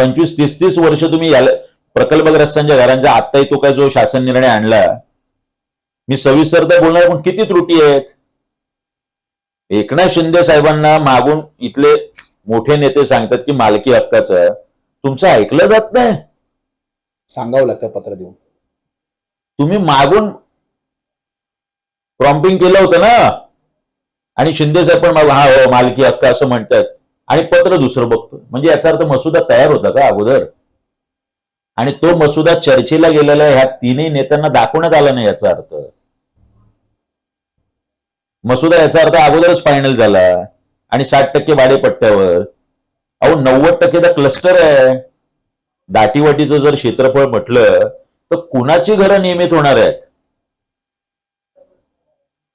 पंचवीस तीस तीस वर्ष तुम्ही याला प्रकल्पग्रस्तांच्या घरांचा आत्ताही तो काय जो शासन निर्णय आणला मी सविस्तर तर बोलणार पण किती त्रुटी आहेत? एकनाथ शिंदे साहेबांना मागून इथले मोठे नेते सांगतात की मालकी हक्काचं. तुमचं ऐकलं जात नाही? सांगावं लागतं पत्र देऊन. तुम्ही मागून प्रॉम्पिंग केलं होतं ना? आणि शिंदे साहेब पण हा हो मालकी हक्क असं म्हणतात. आणि पत्र दुसरं बघतो म्हणजे याचा अर्थ मसुदा तयार होता का अगोदर? आणि तो मसुदा चर्चेला गेलेला ह्या तिन्ही नेत्यांना दाखवण्यात आला नाही याचा अर्थ. मसुदा याचा अर्थ अगोदरच फायनल झाला. आणि साठ टक्के भाडेपट्ट्यावर अहो नव्वद टक्के तर क्लस्टर आहे. दाटीवाटीचं जर क्षेत्रफळ म्हटलं तर कुणाची घरं नियमित होणार आहेत?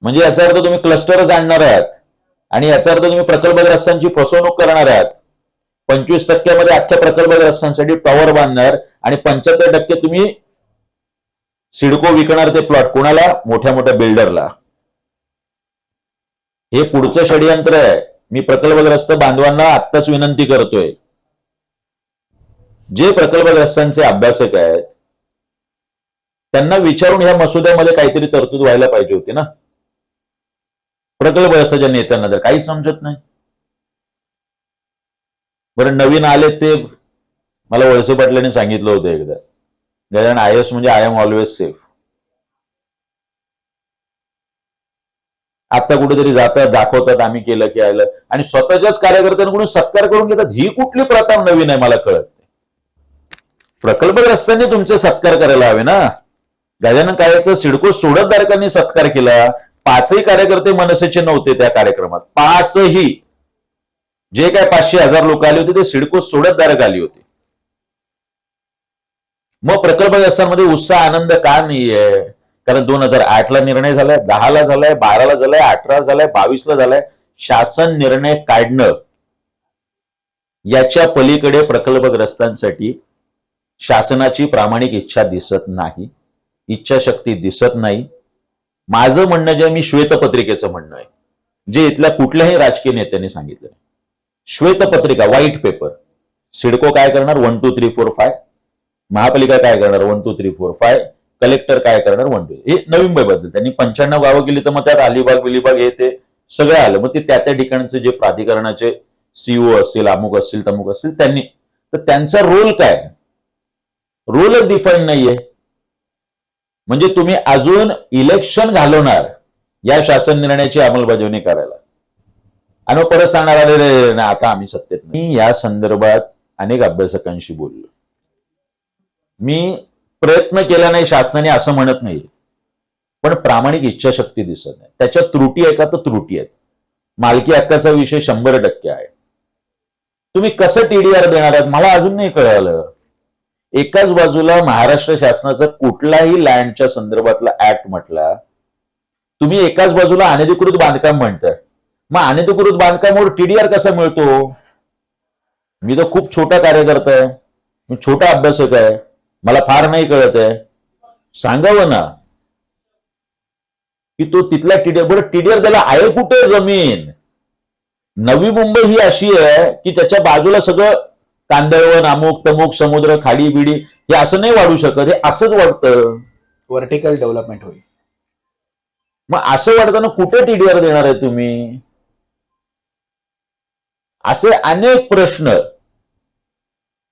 म्हणजे याचा अर्थ तुम्ही क्लस्टरच आणणार आहात. आणि याचा अर्थ तुम्ही प्रकल्पग्रस्तांची फसवणूक करणार आहात. पंचवीस टक्क्यामध्ये अख्ख्या प्रकल्पग्रस्तांसाठी टॉवर बांधणार आणि पंच्याहत्तर टक्के तुम्ही सिडको विकणार ते प्लॉट. कोणाला? मोठ्या मोठ्या बिल्डरला. हे पुढचं षडयंत्र आहे. मी प्रकल्पग्रस्त बांधवांना आत्ताच विनंती करतोय. जे प्रकल्पग्रस्तांचे अभ्यासक आहेत त्यांना विचारून ह्या मसुद्यामध्ये काहीतरी तरतूद व्हायला पाहिजे होती ना? प्रकल्प प्रकल्पग्रस्ताच्या नेत्यांना जर काही समजत नाही. बरं नवीन आले ते मला वळसे पाटलांनी सांगितलं होतं एकदा. गजानन आय एस म्हणजे आय एम ऑलवेज सेफ आता कुठेतरी जातात दाखवतात आम्ही केलं की आलं आणि स्वतःच्याच कार्यकर्त्यांकडून सत्कार करून घेतात. ही कुठली प्रथा नवीन आहे मला कळत नाही. प्रकल्पग्रस्तांनी तुमचे सत्कार करायला हवे ना. गजानन काळेचं सिडको सोडतधारकांनी सत्कार केला. पाचही कार्यकर्ते मनसेचे नव्हते त्या कार्यक्रमात. पाचही. जे काय पाचशे हजार लोक आले होते ते सिडको सोडत सोडतधारक आली होती. मग प्रकल्पग्रस्तांमध्ये उत्साह आनंद का नाहीये? कारण दोन हजार आठ ला निर्णय झालाय दहाला झालाय बाराला झालाय अठरा झालाय बावीसला झालाय. शासन निर्णय काढणं. याच्या पलीकडे प्रकल्पग्रस्तांसाठी शासनाची प्रामाणिक इच्छा दिसत नाही. इच्छाशक्ती दिसत नाही. माझं म्हणणं जे मी श्वेतपत्रिकेचं म्हणणं आहे. जे इथल्या कुठल्याही राजकीय नेत्यांनी सांगितलं श्वेतपत्रिका व्हाईट पेपर सिडको काय करणार? One two three four five महापालिका काय करणार? One two three four five collector काय करणार? वन टू हे नवीन बद्दल त्यांनी पंच्याण्णव गावं गेली तर मग त्यात अलिबाग बिलिबाग हे ते सगळं आलं. मग ते त्या त्या ठिकाणचे जे प्राधिकरणाचे सीओ असतील अमुक असतील तमुक असतील त्यांनी. तर त्यांचा रोल काय? रोलच डिफाईन नाहीये. म्हणजे तुम्ही अजून इलेक्शन घालवणार या शासन निर्णयाची अंमलबजावणी करायला. आणि परत सांगणार अरे ना आता आम्ही सत्तेत मी या संदर्भात अनेक अभ्यासकांशी बोललो. मी प्रयत्न केला नाही शासनाने असं म्हणत नाही. पण प्रामाणिक इच्छाशक्ती दिसत नाही. त्याच्या त्रुटी आहे का? तर त्रुटी आहेत. मालकी हक्काचा विषय शंभर टक्के आहे. तुम्ही कसं टीडीआर देणार आहात? मला अजून नाही कळालं. एकाच बाजूला महाराष्ट्र शासनाचा कुठलाही लँडच्या संदर्भातला ऍक्ट म्हटला तुम्ही एकाच बाजूला अनधिकृत बांधकाम म्हणताय. मग अनधिकृत बांधकामावर टीडीआर कसा मिळतो? मी तर खूप छोटा कार्यकर्ता आहे. मी छोटा अभ्यासक आहे. मला फार नाही कळत आहे. सांगावं ना. की तो तिथला टीडीआर बरं टीडीआर त्याला आहे कुठे जमीन? नवी मुंबई ही अशी आहे की त्याच्या बाजूला सगळं कांदळवन अमुक तमुक समुद्र खाडी बिडी हे असं नाही वाढू शकत हे असंच वाटतं व्हर्टिकल डेव्हलपमेंट होईल. मग असं वाटताना कुठे टीडीआर देणार आहे तुम्ही? असे अनेक प्रश्न.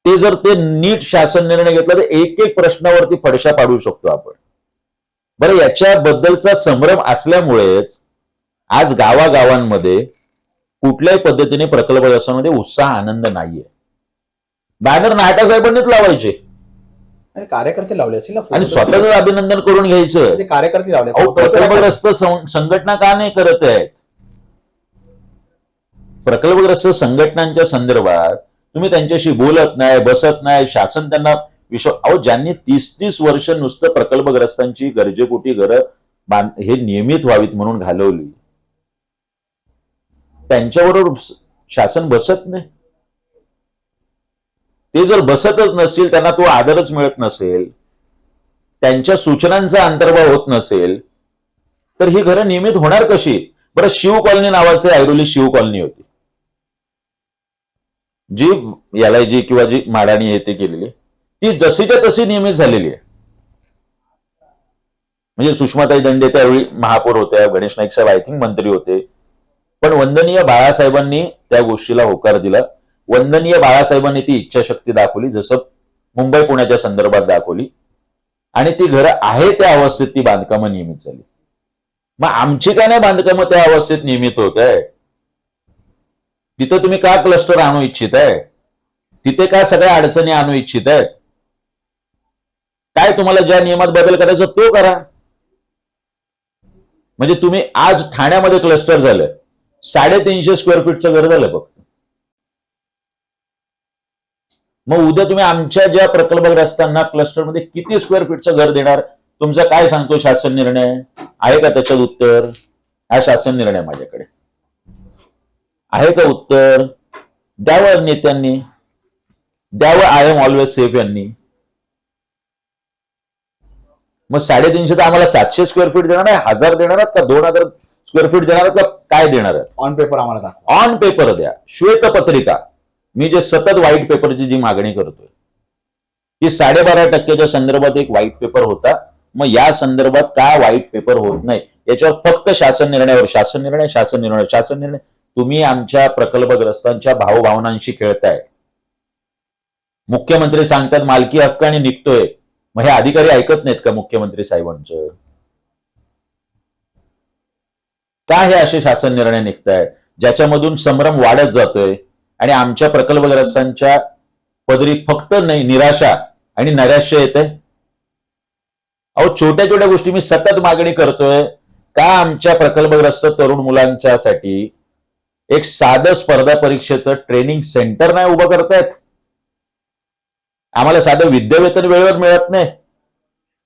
ते जर ते नीट शासन निर्णय घेतला तर एक एक प्रश्नावरती फडशा पाडू शकतो आपण. बरं याच्याबद्दलचा संभ्रम असल्यामुळेच आज गावागावांमध्ये कुठल्याही पद्धतीने प्रकल्पग्रस्तांमध्ये उत्साह आनंद नाहीये. बॅनर नाटा साहेबांनीच लावायचे. आणि कार्यकर्ते लावले असतील ना आणि. स्वतःच अभिनंदन करून घ्यायचं. म्हणजे कार्यकर्ते लावले अहो प्रकल्पग्रस्त सं- संघटना का नाही करत आहेत? प्रकल्पग्रस्त संघटनांच्या संदर्भात तुम्ही त्यांच्याशी बोलत नाही बसत नाही शासन त्यांना विश्वास अहो ज्यांनी तीस तीस वर्ष नुसतं प्रकल्पग्रस्तांची गरजेपोटी घरं बांध हे नियमित व्हावीत म्हणून घालवली. त्यांच्याबरोबर स- शासन बसत नाही. ते जर बसतच नसतील त्यांना तो आदरच मिळत नसेल त्यांच्या सूचनांचा अंतर्भाव होत नसेल तर ही घरं नियमित होणार कशी? बरं शिव कॉलनी नावाचे ऐरोली शिव कॉलनी होती. जी याला जी किंवा जी माडाणी येते केलेली ती जशीच्या तशी नियमित झालेली आहे. म्हणजे सुषमाताई दंडे त्यावेळी महापौर होत्या गणेश नाईक साहेब आय थिंक मंत्री होते. पण वंदनीय बाळासाहेबांनी त्या गोष्टीला होकार दिला. वंदनीय बाळासाहेबांनी ती इच्छाशक्ती दाखवली जसं मुंबई पुण्याच्या संदर्भात दाखवली. आणि ती घरं आहे त्या अवस्थेत ती बांधकामं नियमित झाली. मग आमची का नाही बांधकामं त्या अवस्थेत नियमित होत आहे? तिथं तुम्ही का क्लस्टर आणू इच्छित आहे? तिथे का सगळ्या अडचणी आणू इच्छित आहेत? काय तुम्हाला ज्या नियमात बदल करायचा तो करा. म्हणजे तुम्ही आज ठाण्यामध्ये क्लस्टर झालं. साडेतीनशे स्क्वेअर फीटचं घर झालं बघ मग उद्या तुम्ही आमच्या ज्या प्रकल्पग्रस्तांना क्लस्टरमध्ये किती स्क्वेअर फीटचं घर देणार तुमचा काय सांगतो शासन निर्णय? आहे का त्याच्यात उत्तर? हा शासन निर्णय माझ्याकडे. आहे का उत्तर? द्यावं नेत्यांनी. द्यावं आय एम ऑलवेज सेफ यांनी. मग साडेतीनशे तर आम्हाला सातशे स्क्वेअर फीट देणार आहे हजार देणार आहेत का दोन हजार स्क्वेअर फीट देणार आहेत का काय देणार आहेत? ऑन पेपर आम्हाला ऑन पेपर द्या. श्वेतपत्रिका. मी जे सतत व्हाईट पेपरची जी मागणी करतोय की साडेबारा टक्क्याच्या संदर्भात एक व्हाईट पेपर होता. मग या संदर्भात का व्हाईट पेपर होत नाही? याच्यावर फक्त शासन निर्णयावर शासन निर्णय शासन निर्णय शासन निर्णय. तुम्ही आमच्या प्रकल्पग्रस्तांच्या भावभावनांशी खेळताय. मुख्यमंत्री सांगतात मालकी हक्क आणि निघतोय. मग हे अधिकारी ऐकत नाहीत का मुख्यमंत्री साहेबांचं? का हे असे शासन निर्णय निघतायत? ज्याच्यामधून संभ्रम वाढत जातोय? आणि आमच्या प्रकल्पग्रस्तांच्या पदरी फक्त नाही निराशा आणि नैराश्य येते. अहो छोट्या छोट्या गोष्टी मी सतत मागणी करतोय का आमच्या प्रकल्पग्रस्त तरुण मुलांच्यासाठी एक साधं स्पर्धा परीक्षेचं ट्रेनिंग सेंटर नाही उभं करतायत? आम्हाला साधं विद्यावेतन वेळेवर मिळत नाही.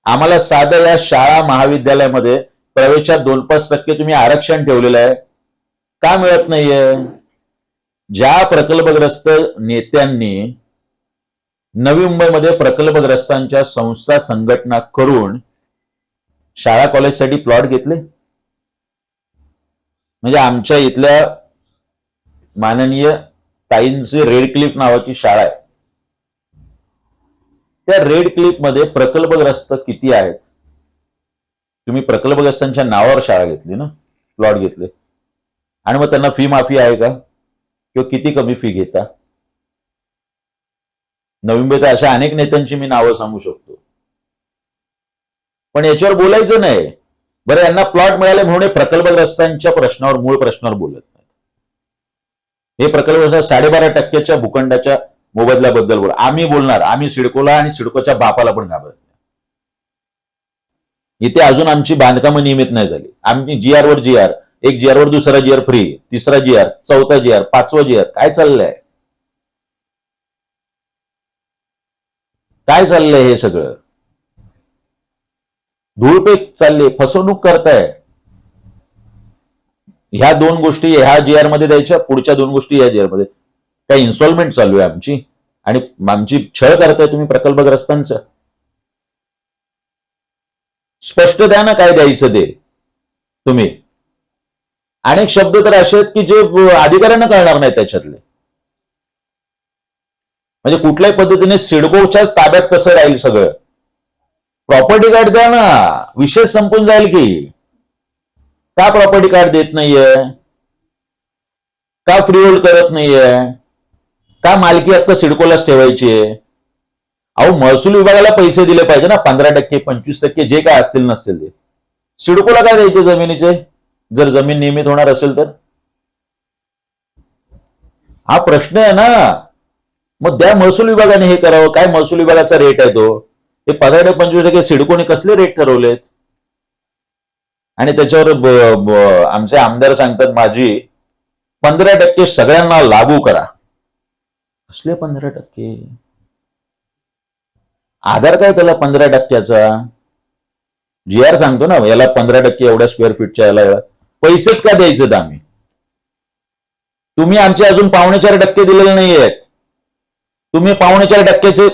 आम्हाला साधं या शाळा महाविद्यालयामध्ये प्रवेशात दोन पाच टक्के तुम्ही आरक्षण ठेवलेलं आहे. का मिळत नाहीये? ज्या प्रकल्पग्रस्त नेत्यांनी नवी मुंबईमध्ये प्रकल्पग्रस्तांच्या संस्था संघटना करून शाळा कॉलेजसाठी प्लॉट घेतले? म्हणजे आमच्या इथल्या माननीय ताईंची रेड क्लिफ नावाची शाळा आहे. त्या रेड क्लिपमध्ये प्रकल्पग्रस्त किती आहेत? तुम्ही प्रकल्पग्रस्तांच्या नावावर शाळा घेतली ना? प्लॉट घेतले. आणि मग त्यांना फी माफी आहे का? किंवा किती कमी फी घेता? नवी मुंबईत अशा अनेक नेत्यांची मी नावं सांगू शकतो. पण याच्यावर बोलायचं नाही. बरं यांना प्लॉट मिळाले म्हणून हे प्रकल्पग्रस्तांच्या प्रश्नावर मूळ प्रश्नावर बोलत नाही हे प्रकल्पग्रस्त साडेबारा टक्क्याच्या भूखंडाच्या मोबदल्याबद्दल बोल. आम्ही बोलणार. आम्ही सिडकोला आणि सिडकोच्या बापाला पण घाबरत नाही. इथे अजून आमची बांधकामं नियमित नाही झाली. आमची जी आर वर जी आर एक जी वर दुसरा जी आर फ्री तिसरा जी आर चौथा जी आर पाचवा जी आर काय चाललंय? काय चाललंय हे सगळं? धूळपेक चालले फसवणूक करताय. ह्या दोन गोष्टी ह्या जी आरमध्ये द्यायच्या पुढच्या दोन गोष्टी या जी आरमध्ये. काय इन्स्टॉलमेंट चालू आहे आमची आणि आमची छळ करताय तुम्ही प्रकल्पग्रस्तांचं. स्पष्ट द्या ना काय द्यायचं ते. तुम्ही. अनेक शब्द तर असे आहेत की जे अधिकाऱ्यांना कळणार नाही त्याच्यातले. म्हणजे कुठल्याही पद्धतीने सिडकोच्याच ताब्यात कसं राहील सगळं? प्रॉपर्टी कार्ड द्या ना. विषय संपून जाईल की. का प्रॉपर्टी कार्ड देत नाहीये? का फ्री होल्ड करत नाहीये? का मालकी हक्क सिडकोलाच ठेवायची आहे? अहो महसूल विभागाला पैसे दिले पाहिजे ना. पंधरा टक्के पंचवीस टक्के जे काय असतील नसतील ते. सिडकोला काय द्यायचे जमिनीचे? जर जमीन नियमित होणार असेल तर? हा प्रश्न आहे ना. मग त्या महसूल विभागाने हे करावं. काय महसूल विभागाचा रेट आहे तो? हे पंधरा टक्के पंचवीस टक्के सिडकोने कसले रेट ठरवलेत? आणि त्याच्यावर आमचे आमदार सांगतात माझी पंधरा टक्के सगळ्यांना लागू करा. कसले पंधरा टक्के? आधार काय त्याला पंधरा टक्क्याचा? जी आर सांगतो ना याला पंधरा टक्के एवढ्या स्क्वेअर फीटच्या याला पैसेच का द्यायचे आम्ही? तुम्ही आमचे अजून पावणे चार टक्के दिलेले नाही आहेत तुम्ही पावणे चार टक्क्याचे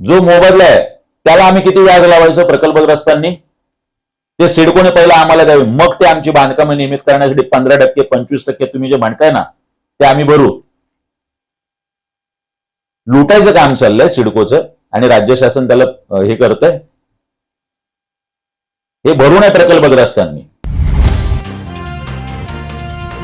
जो मोबदला आहे त्याला आम्ही किती व्याज लावायचं प्रकल्पग्रस्तांनी? ते सिडकोने पहिला आम्हाला द्यावे. मग ते आमची बांधकामं नियमित करण्यासाठी पंधरा टक्के पंचवीस टक्के तुम्ही जे म्हणताय ना ते आम्ही भरू. लुटायचं काम चाललंय सिडकोचं आणि राज्य शासन त्याला हे करतंय. हे भरून आहे प्रकल्पग्रस्तांनी.